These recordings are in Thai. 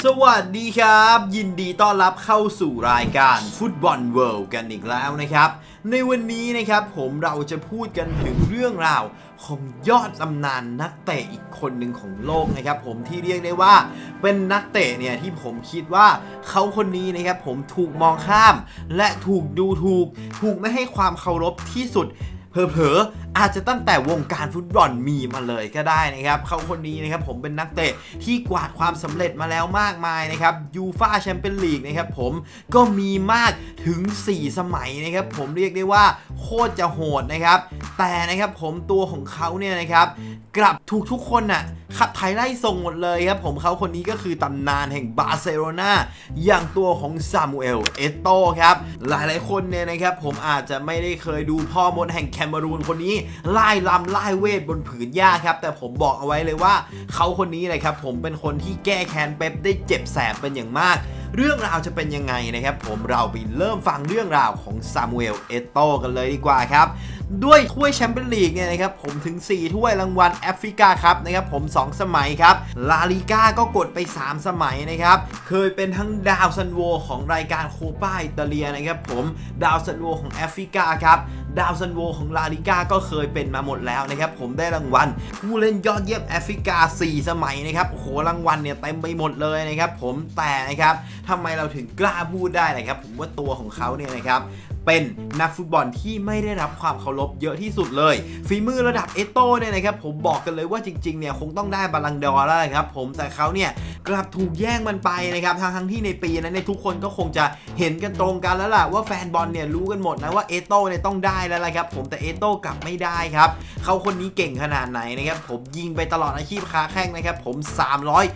สวัสดีครับ ยินดีต้อนรับเข้าสู่รายการฟุตบอลเวิลด์กันอีกแล้วนะครับ ในวันนี้นะครับผมเราจะพูดกันถึงเรื่องราวของยอดตำนานนักเตะอีกคนหนึ่งของโลกนะครับ ผมที่เรียกได้ว่าเป็นนักเตะเนี่ยที่ผมคิดว่าเขาคนนี้นะครับผมถูกมองข้าม และถูกดูถูก ถูกไม่ให้ความเคารพที่สุดเผลอๆ อาจจะตั้งแต่วงการฟุตบอลมีมาเลยก็ได้นะครับเขาคนนี้นะครับผมเป็นนักเตะที่กวาดความสำเร็จมาแล้วมากมายนะครับยูฟาแชมเปี้ยนลีกนะครับผมก็มีมากถึง 4 สมัยนะครับผมเรียกได้ว่าโคตรจะโหดนะครับ แต่นะครับผมตัวของเขาเนี่ยนะครับกลับถูกทุกคนน่ะขับไทยไล่ส่งหมดเลยครับผมเขาคนนี้ก็คือตำนานแห่งบาร์เซโลนาอย่างตัวของซามูเอลเอตโตครับ หลายๆคนเนี่ยนะครับผมอาจจะไม่ได้เคยดูพ่อมดแห่งแคเมรูนคนนี้ไล่ลำไล่เวทบนผืนหญ้าครับ แต่ผมบอกเอาไว้เลยว่าเขาคนนี้เลยครับ ผมเป็นคนที่แก้แค้นเป๊ปได้เจ็บแสบเป็นอย่างมาก เรื่องราวจะเป็นยังไงนะครับ ผมเราไปเริ่มฟังเรื่องราวของซามูเอลเอตโตกันเลยดีกว่าครับ ด้วยถ้วยแชมเปี้ยนลีกเนี่ยนะครับผมถึง 4 ถ้วยรางวัลแอฟริกาครับนะครับผม 2 สมัยครับลาลิก้าก็กดไป 3 สมัยนะครับ เคยเป็นทั้งดาวซันโวของรายการโคปาอิตาเลียนะครับผมดาวซันโวของแอฟริกาครับดาวซันโวของลาลิก้าก็เคยเป็นมาหมดแล้วนะครับ ผมได้รางวัลผู้เล่นยอดเยี่ยมแอฟริกา 4 สมัยนะครับโอ้โหรางวัลเนี่ยเต็มไปหมดเลยนะครับผมแต่นะครับทำไมเราถึงกล้าพูดได้นะครับผมว่าตัวของเขาเนี่ยนะครับ เป็นนักฟุตบอลที่ไม่ได้รับความเคารพเยอะที่สุดเลย ฝีมือระดับเอโต้เนี่ยนะครับผมบอกกันเลยว่าจริงๆเนี่ยคงต้องได้บาลังดอร์แล้วนะครับผมแต่เขาเนี่ยกลับถูกแย่งมันไปนะครับทั้งทั้งที่ในปีนั้นเนี่ยทุกคนก็คงจะเห็นกันตรงกันแล้วล่ะว่าแฟนบอลเนี่ยรู้กันหมดนะว่าเอโต้เนี่ยต้องได้แล้วละครับผมแต่เอโต้กลับไม่ได้ครับเขาคนนี้เก่งขนาดไหนนะครับผมยิงไปตลอดอาชีพค้าแข้งนะครับผม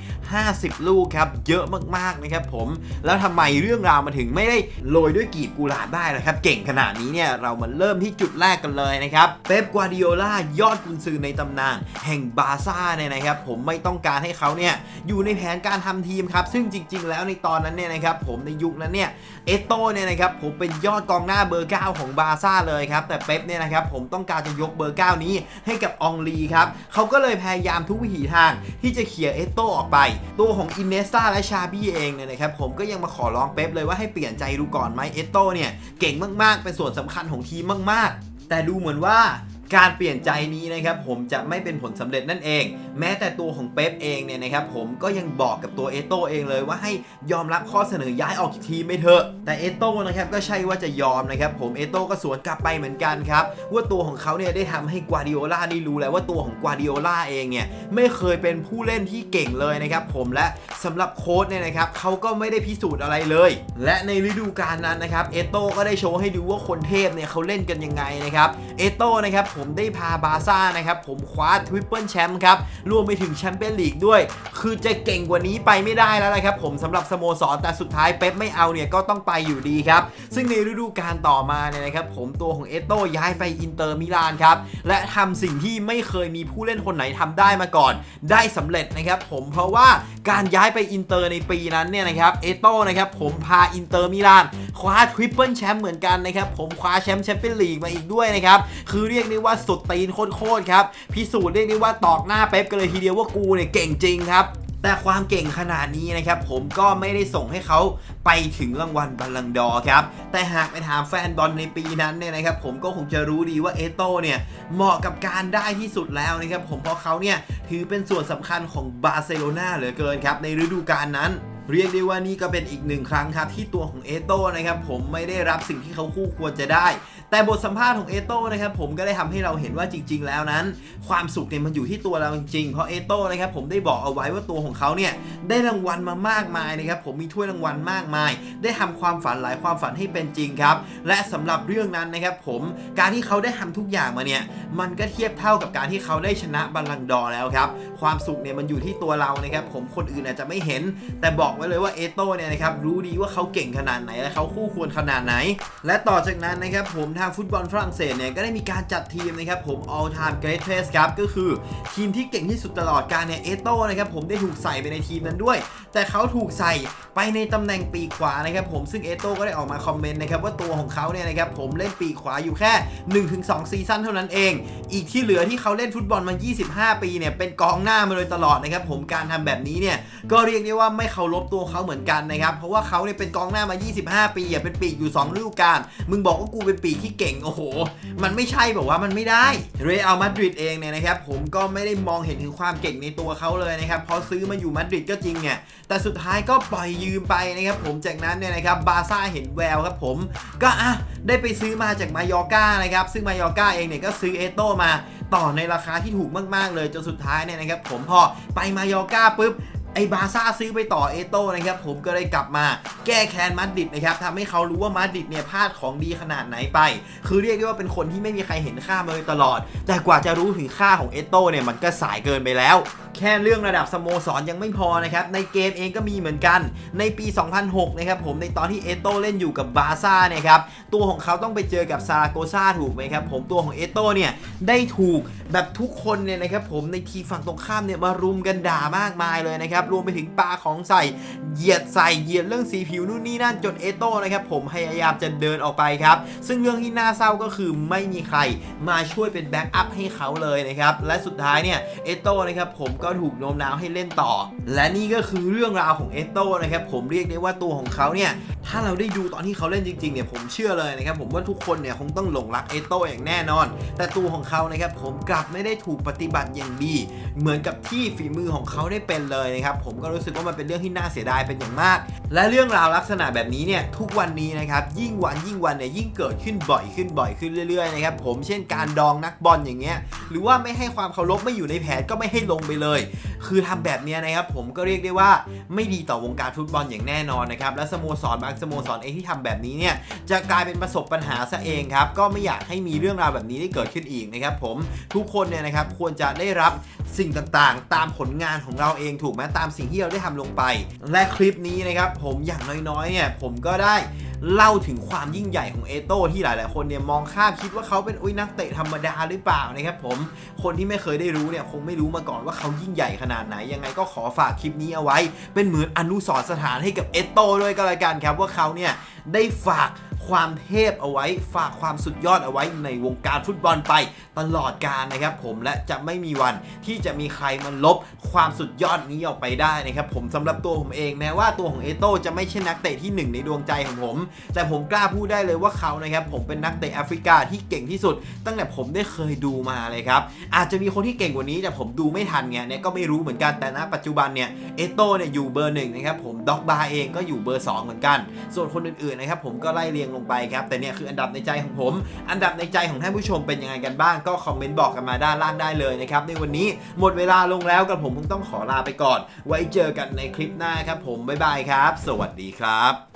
350 ลูกครับเยอะมากๆนะครับผมแล้วทำไมเรื่องราวมาถึงไม่ได้โรยด้วยกีบกุหลาบได้ล่ะครับเก่งขนาดนี้เนี่ยเรามาเริ่มที่จุดแรกกันเลยนะครับเป๊ปกวาดิโอลายอดกุนซือในตำนานแห่งบาร์ซ่าเนี่ยนะครับผมไม่ต้องการให้เขาเนี่ยอยู่ในแผนการทำทีมครับซึ่งจริง ๆ แล้วในตอนนั้นเนี่ยนะครับผมในยุคนั้นเนี่ยเอโต้เนี่ยนะครับผมเป็นยอดกองหน้าเบอร์ 9 ของบาร์ซ่าเลยครับแต่เป๊ปเนี่ยนะครับผมต้องการจะยกเบอร์ 9 นี้ให้กับอองลีครับเขาก็เลยพยายามทุกวิถีทางที่จะเขี่ยเอโต้ออกไป ตัวของอินเนสตาและชาบี้เองเนี่ยนะครับผมก็ยังมาขอร้องเป๊ปเลยว่าให้เปลี่ยนใจดูก่อนไหมเอโต้เนี่ยเก่งมาก ๆ เป็นส่วนสำคัญของทีมมาก ๆ แต่ดูเหมือนว่า การเปลี่ยนใจนี้นะครับผมจะไม่เป็นผลสำเร็จนั่นเอง แม้แต่ตัวของเป๊ปเองเนี่ยนะครับผมก็ยังบอกกับตัวเอโต้เองเลยว่าให้ยอมรับข้อเสนอย้ายออกจากทีมไม่เถอะ แต่เอโต้นะครับก็ใช่ว่าจะยอมนะครับผมเอโต้ก็สวนกลับไปเหมือนกันครับว่าตัวของเขาเนี่ยได้ทำให้กวาดิโอลาได้รู้แล้วว่าตัวของกวาดิโอลาเองเนี่ยไม่เคยเป็นผู้เล่นที่เก่งเลยนะครับผมและสำหรับโค้ชเนี่ยนะครับเขาก็ไม่ได้พิสูจน์อะไรเลย และในฤดูกาลนั้นนะครับเอโต้ก็ได้โชว์ให้ดูว่าคนเทพเนี่ยเขาเล่นกันยังไงนะครับเอโต้นะครับผมได้พาบาซ่านะครับผมคว้าทริปเปิลแชมป์ครับรวมไปถึงแชมเปี้ยนลีกด้วย คือจะเก่งกว่านี้ไปไม่ได้แล้วนะครับผมสำหรับสโมสรแต่สุดท้ายเป๊ปไม่เอาเนี่ยก็ต้องไปอยู่ดีครับ ซึ่งในฤดูกาลต่อมาเนี่ยนะครับผมตัวของเอโต้ย้ายไปอินเตอร์มิลานครับและทำสิ่งที่ไม่เคยมีผู้เล่นคนไหนทำได้มาก่อน ได้สำเร็จนะครับผมเพราะว่าการย้ายไปอินเตอร์ในปีนั้นเนี่ยนะครับเอโต้นะครับผมพาอินเตอร์มิลานคว้าทริปเปิลแชมป์เหมือนกันนะครับผมคว้าแชมป์แชมเปี้ยนลีกมาอีกด้วยนะครับคือเรียกได้ว่าสุดตีนโคตรๆครับพิสูจน์เรียกได้ว่าตอกหน้าเป๊ปกันเลยทีเดียวว่ากูเนี่ยเก่งจริงครับแต่ความเก่งขนาดนี้นะครับผมก็ไม่ได้ส่งให้เขาไปถึงรางวัลบัลลังก์ดอครับ แต่หากไปถามแฟนบอลในปีนั้นเนี่ยนะครับผมก็คงจะรู้ดีว่าเอโต้เนี่ยเหมาะกับการได้ที่สุดแล้วนะครับผมเพราะเขาเนี่ยถือเป็นส่วนสำคัญของบาร์เซโลนาเหลือเกินครับในฤดูกาลนั้น เรียกได้ว่านี่ก็เป็นอีกหนึ่งครั้งครับที่ตัวของเอโต้นะครับผมไม่ได้รับสิ่งที่เขาคู่ควรจะได้ แต่บทสัมภาษณ์ของเอโต้นะครับผมก็ได้ทำให้เราเห็นว่าจริง ๆ แล้วนั้น ความสุขเนี่ยมันอยู่ที่ตัวเราจริงๆเพราะเอโต้นะครับผมได้บอกเอาไว้ว่าตัวของเขาเนี่ยได้รางวัลมามากมายนะครับผมมีถ้วยรางวัลมากมาย ได้ทำความฝันหลายความฝันให้เป็นจริงครับและสำหรับเรื่องนั้นนะครับผมการที่เขาได้ทำทุกอย่างมาเนี่ยมันก็เทียบเท่ากับการที่เขาได้ชนะบัลลังดอร์แล้วครับความสุขเนี่ยมันอยู่ที่ตัวเรานะครับผมคนอื่นอาจจะไม่เห็น แต่บอกไว้เลยว่าเอโต้เนี่ยนะครับรู้ดีว่าเขาเก่งขนาดไหนและเขาคู่ควรขนาดไหน และต่อจากนั้นนะครับผมทางฟุตบอลฝรั่งเศสเนี่ยก็ได้มีการจัดทีมนะครับผม all time greatest ครับก็คือทีมที่เก่งที่สุดตลอดการเนี่ยเอโต้นะครับผมได้ถูกใส่ไปในทีมนั้นด้วย แต่เขาถูกใส่ไปในตำแหน่งปีกขวานะครับผมซึ่งเอโต้ก็ได้ออกมาคอมเมนต์นะครับว่าตัวของเขาเนี่ยนะครับผมเล่นปีกขวาอยู่แค่ 1-2 ซีซั่นเท่านั้นเอง อีกที่เหลือที่เขาเล่นฟุตบอลมา 25 ปีเนี่ยเป็นกองหน้ามาโดยตลอดนะครับผมการทำแบบนี้เนี่ยก็เรียกได้ว่าไม่เคารพตัวเขาเหมือนกันนะครับ เพราะว่าเขาเนี่ยเป็นกองหน้ามา 25 ปีอะเป็นปีกอยู่2ฤดูกาลมึงบอกว่ากูเป็นปีกที่เก่งโอ้โห มันไม่ใช่แบบว่ามันไม่ได้เรอัลมาดริดเองเนี่ยนะครับผมก็ไม่ได้มองเห็นถึงความเก่งในตัวเขาเลยนะครับพอซื้อมาอยู่มาดริดก็จริงเนี่ยแต่สุดท้ายก็ปล่อยยืมไปนะครับผมจากนั้นเนี่ยนะครับบาซ่าเห็นแววครับผมก็อะได้ไปซื้อมาจากมายอก้านะครับซึ่งมายอก้าเองเนี่ยก็ซื้อเอโต้มาต่อในราคาที่ถูกมาก ๆ เลยจนสุดท้ายเนี่ยนะครับผมพอไปมายอก้าปุ๊บ ไอบาซ่าซื้อไปต่อเอโต้นะครับผมก็เลยกลับมาแก้แค้นมาดริดนะครับทำให้เขารู้ว่ามาดริดเนี่ยพลาดของดีขนาดไหนไป คือเรียกได้ว่าเป็นคนที่ไม่มีใครเห็นค่ามาโดยตลอด แต่กว่าจะรู้ถึงค่าของเอโต้เนี่ยมันก็สายเกินไปแล้ว แค่เรื่องระดับสโมสรยังไม่พอนะครับในเกมเองก็มีเหมือนกัน ในปี 2006 นะครับผมในตอนที่เอโต้เล่นอยู่กับบาซ่าเนี่ยครับตัวของเขาต้องไปเจอกับซาราโกซาถูกไหมครับผมตัวของเอโต้เนี่ยได้ถูกแบบทุกคนเนี่ยนะครับผมในทีฝั่งตรงข้ามเนี่ยมารุมกันด่ามากมายเลยนะครับรวมไปถึงปลาของใส่เหยียดใส่เหยียดเรื่องสีผิวนู่นนี่นั่นจนเอโต้นะครับผมพยายามจะเดินออกไปครับซึ่งเรื่องที่น่าเศร้าก็คือไม่มีใครมาช่วยเป็นแบ็กอัพให้เขาเลยนะครับและสุดท้ายเนี่ยเอโต้นะครับผมก็ถูกโน้มน้าวให้เล่นต่อ และนี่ก็คือเรื่องราวของเอโต้นะครับผมเรียกได้ว่าตัวของเขาเนี่ยถ้าเราได้ดูตอนที่เขาเล่นจริงๆเนี่ยผมเชื่อเลยนะครับผมว่าทุกคนเนี่ยคงต้องหลงรักเอโต้อย่างแน่นอน แต่ตัวของเขานะครับผมกลับไม่ได้ถูกปฏิบัติอย่างดี เหมือนกับที่ฝีมือของเขาได้เป็นเลยนะครับผมก็รู้สึกว่ามันเป็นเรื่องที่น่าเสียดายเป็นอย่างมาก และเรื่องราวลักษณะแบบนี้เนี่ยทุกวันนี้นะครับยิ่งวันยิ่งวันเนี่ยยิ่งเกิดขึ้นบ่อยขึ้นบ่อยขึ้นเรื่อยๆนะครับผมเช่นการดองนักบอลอย่างเงี้ยหรือว่าไม่ให้ความเคารพไม่อยู่ในแผนก็ไม่ให้ลงไปเลยคือทำแบบเนี้ยนะครับผมก็เรียกได้ว่าไม่ดีต่อวงการฟุตบอลอย่างแน่นอนนะครับและสโมสรบางสโมสรเองที่ทำแบบนี้เนี่ยจะกลายเป็นประสบปัญหาซะเองครับก็ไม่อยากให้มีเรื่องราวแบบนี้ได้เกิดขึ้นอีกนะครับผมทุกคนเนี่ยนะครับควรจะได้รับสิ่งต่างๆ ตามผลงานของเราเองถูกไหมตามสิ่งที่เราได้ทำลงไป และคลิปนี้นะครับผมอย่างน้อยๆเนี่ยผมก็ได้ เล่าถึงความยิ่งใหญ่ของเอโต้ที่หลาย ๆ คนเนี่ยมองข้ามคิดว่าเขาเป็นอุ้ยนักเตะธรรมดาหรือเปล่านะครับผม คนที่ไม่เคยได้รู้เนี่ยคงไม่รู้มาก่อนว่าเขายิ่งใหญ่ขนาดไหน ยังไงก็ขอฝากคลิปนี้เอาไว้ เป็นเหมือนอนุสรสถานให้กับเอโต้ด้วยก็แล้วกันครับว่าเขาเนี่ยได้ฝาก ความเทพเอาไว้ ฝากความสุดยอดเอาไว้ในวงการฟุตบอลไป ตลอดกาลนะครับ ผมและจะไม่มีวันที่จะมีใครมาลบความสุดยอดนี้ออกไปได้นะครับผมสำหรับตัวผมเองแม้ว่าตัวของเอโต้จะไม่ใช่นักเตะที่หนึ่งในดวงใจของผม แต่ผมกล้าพูดได้เลยว่าเขานะครับผมเป็นนักเตะแอฟริกาที่เก่งที่สุด ตั้งแต่ผมได้เคยดูมาเลยครับอาจจะมีคนที่เก่งกว่านี้แต่ผมดูไม่ทันไงเนี่ยก็ไม่รู้เหมือนกันแต่ณปัจจุบันเนี่ยเอโต้เนี่ยอยู่เบอร์หนึ่งนะครับผมด็อกบาเองก็อยู่เบอร์สองเหมือนกัน ส่วนคนอื่นๆนะครับผมก็ไล่เรียงลงไปครับ แต่เนี่ยคืออันดับในใจของผม อันดับในใจของท่านผู้ชมเป็นยังไงกันบ้าง ก็คอมเมนต์บอกกันมาด้านล่างได้เลยนะครับ ในวันนี้หมดเวลาลงแล้วกับผมคงต้องขอลาไปก่อน ไว้เจอกันในคลิปหน้าครับผมบ๊ายบายครับ สวัสดีครับ